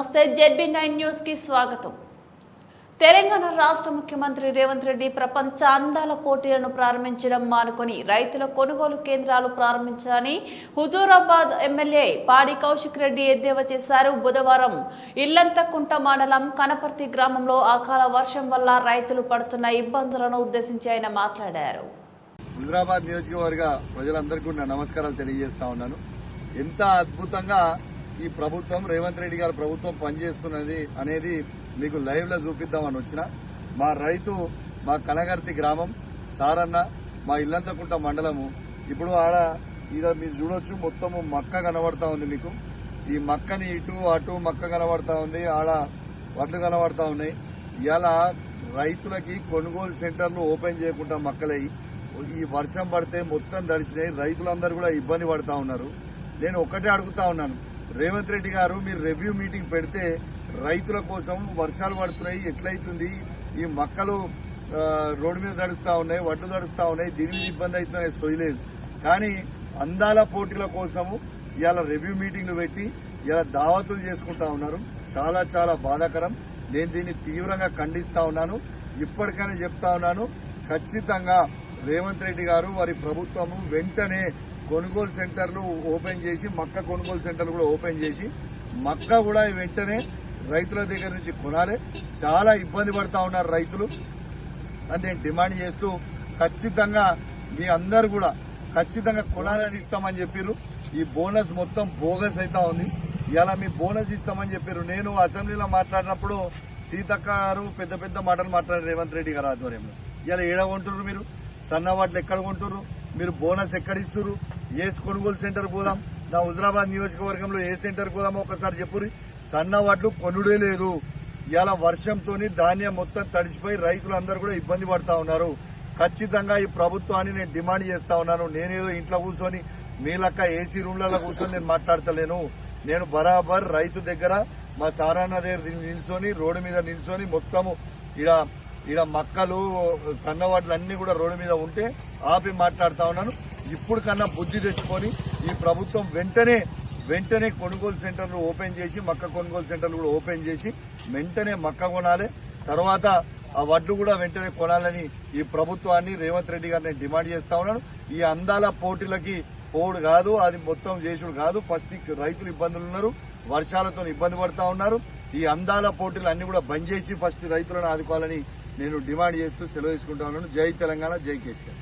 నమస్తే ZB nine న్యూస్కి స్వాగతం. తెలంగాణ రాష్ట్ర ముఖ్యమంత్రి రేవంత్ రెడ్డి ప్రపంచ అందాల పోటీలను ప్రారంభించడం మానుకొని రైతుల కొనుగోలు కేంద్రాలు ప్రారంభించాలని హుజూరాబాద్ ఎమ్మెల్యే పాడి కౌశిక్ రెడ్డి ఎద్దేవా చేశారు. బుధవారం ఇల్లంతకుంట మండలం కనపర్తి గ్రామంలో అకాల వర్షం వల్ల రైతులు పడుతున్న ఇబ్బందులను ఉద్దేశించి ఆయన మాట్లాడారు. హుజూరాబాద్ నియోజకవర్గ ప్రజలందరికీ నమస్కారాలు తెలియజేస్తా ఉన్నాను. ఎంత అద్భుతంగా ఈ ప్రభుత్వం రేవంత్ రెడ్డి గారి ప్రభుత్వం పనిచేస్తున్నది అనేది మీకు లైవ్లో చూపిద్దామని వచ్చిన. మా రైతు మా కనగర్తి గ్రామం సారన్న మా ఇల్లంతకుంట మండలము. ఇప్పుడు ఆడ ఇద మీరు చూడొచ్చు మొత్తము మక్క కనబడతా ఉంది మీకు. ఈ మక్కని ఇటు అటు మక్క కనబడతా ఉంది ఆడ వడ్లు కనబడతా ఉన్నాయి. ఇలా రైతులకి కొనుగోలు సెంటర్లు ఓపెన్ చేయకుండా మక్కలయ్యి ఈ వర్షం పడితే మొత్తం దడిచినాయి రైతులందరూ కూడా ఇబ్బంది పడతా ఉన్నారు. నేను ఒక్కటే అడుగుతా ఉన్నాను. రేవంత్ రెడ్డి గారు మీరు రివ్యూ మీటింగ్ పెడితే రైతుల కోసం వర్షాలు పడుతున్నాయి ఎట్లయితుంది? ఈ మక్కలు రోడ్డు మీద తడుస్తా ఉన్నాయి వడ్లు తడుస్తూ ఉన్నాయి దీని మీద ఇబ్బంది అవుతుందనే సొయ్యలేదు కానీ అందాల పోటీల కోసము ఇవాళ రివ్యూ మీటింగ్లు పెట్టి ఇలా దావతులు చేసుకుంటా ఉన్నారు. చాలా చాలా బాధాకరం. నేను దీన్ని తీవ్రంగా ఖండిస్తా ఉన్నాను. ఇప్పటికైనా చెప్తా ఉన్నాను ఖచ్చితంగా రేవంత్ రెడ్డి గారు వారి ప్రభుత్వము వెంటనే కొనుగోలు సెంటర్లు ఓపెన్ చేసి మక్క కొనుగోలు సెంటర్లు కూడా ఓపెన్ చేసి మక్క కూడా వెంటనే రైతుల దగ్గర నుంచి కొనాలి. చాలా ఇబ్బంది పడతా ఉన్నారు రైతులు. అని నేను డిమాండ్ చేస్తూ ఖచ్చితంగా మీ అందరు కూడా ఖచ్చితంగా కొనాలని ఇస్తామని చెప్పారు ఈ బోనస్ మొత్తం బోగస్ అవుతా ఉంది. ఇలా మీ బోనస్ ఇస్తామని చెప్పారు నేను అసెంబ్లీలో మాట్లాడినప్పుడు సీతక్క గారు పెద్ద పెద్ద మాటలు మాట్లాడారు రేవంత్ రెడ్డి గారు ఆధ్వర్యంలో. ఇలా ఏడ కొంటున్నారు మీరు? సన్నవాట్లు ఎక్కడ కొంటున్నారు మీరు బోనస్ ఎక్కడ ఇస్తున్నారు ఏ కొనుగోలు సెంటర్ పోదాం. నా హుజరాబాద్ నియోజకవర్గంలో ఏ సెంటర్ పోదామో ఒకసారి చెప్పురి సన్నవాట్లు కొనుడే లేదు. ఇలా వర్షంతో ధాన్యం మొత్తం తడిసిపోయి రైతులందరూ కూడా ఇబ్బంది పడతా ఉన్నారు. ఖచ్చితంగా ఈ ప్రభుత్వాన్ని నేను డిమాండ్ చేస్తా ఉన్నాను. నేనేదో ఇంట్లో కూర్చొని మీ లెక్క ఏసీ రూమ్లలో కూర్చొని నేను మాట్లాడతలేను. నేను బరాబర్ రైతు దగ్గర మా సారాన్న దగ్గర నిల్చొని రోడ్డు మీద నిల్చొని మొత్తము ఇడ ఇడ మక్కలు సన్నవాట్లు అన్ని కూడా రోడ్డు మీద ఉంటే ఆపి మాట్లాడుతా ఉన్నాను. ఇప్పుడు కన్నా బుద్ధి తెచ్చుకొని ఈ ప్రభుత్వం వెంటనే వెంటనే కొనుగోలు సెంటర్లు ఓపెన్ చేసి మక్క కొనుగోలు సెంటర్లు కూడా ఓపెన్ చేసి వెంటనే మక్క కొనాలి. తర్వాత ఆ వడ్లు కూడా వెంటనే కొనాలని ఈ ప్రభుత్వాన్ని రేవంత్ రెడ్డి గారిని డిమాండ్ చేస్తా ఉన్నాను ఈ అందాల పోటీలకి పోడు కాదు అది మొత్తం చేసుడు కాదు. ఫస్ట్ రైతులు ఇబ్బందులు ఉన్నారు వర్షాలతో ఇబ్బంది పడతా ఉన్నారు. ఈ అందాల పోటీలు అన్ని కూడా బంద్ చేసి ఫస్ట్ రైతులను ఆదుకోవాలని నేను డిమాండ్ చేస్తూ సెలవు తీసుకుంటా ఉన్నాను. జై తెలంగాణ జై కేసీఆర్.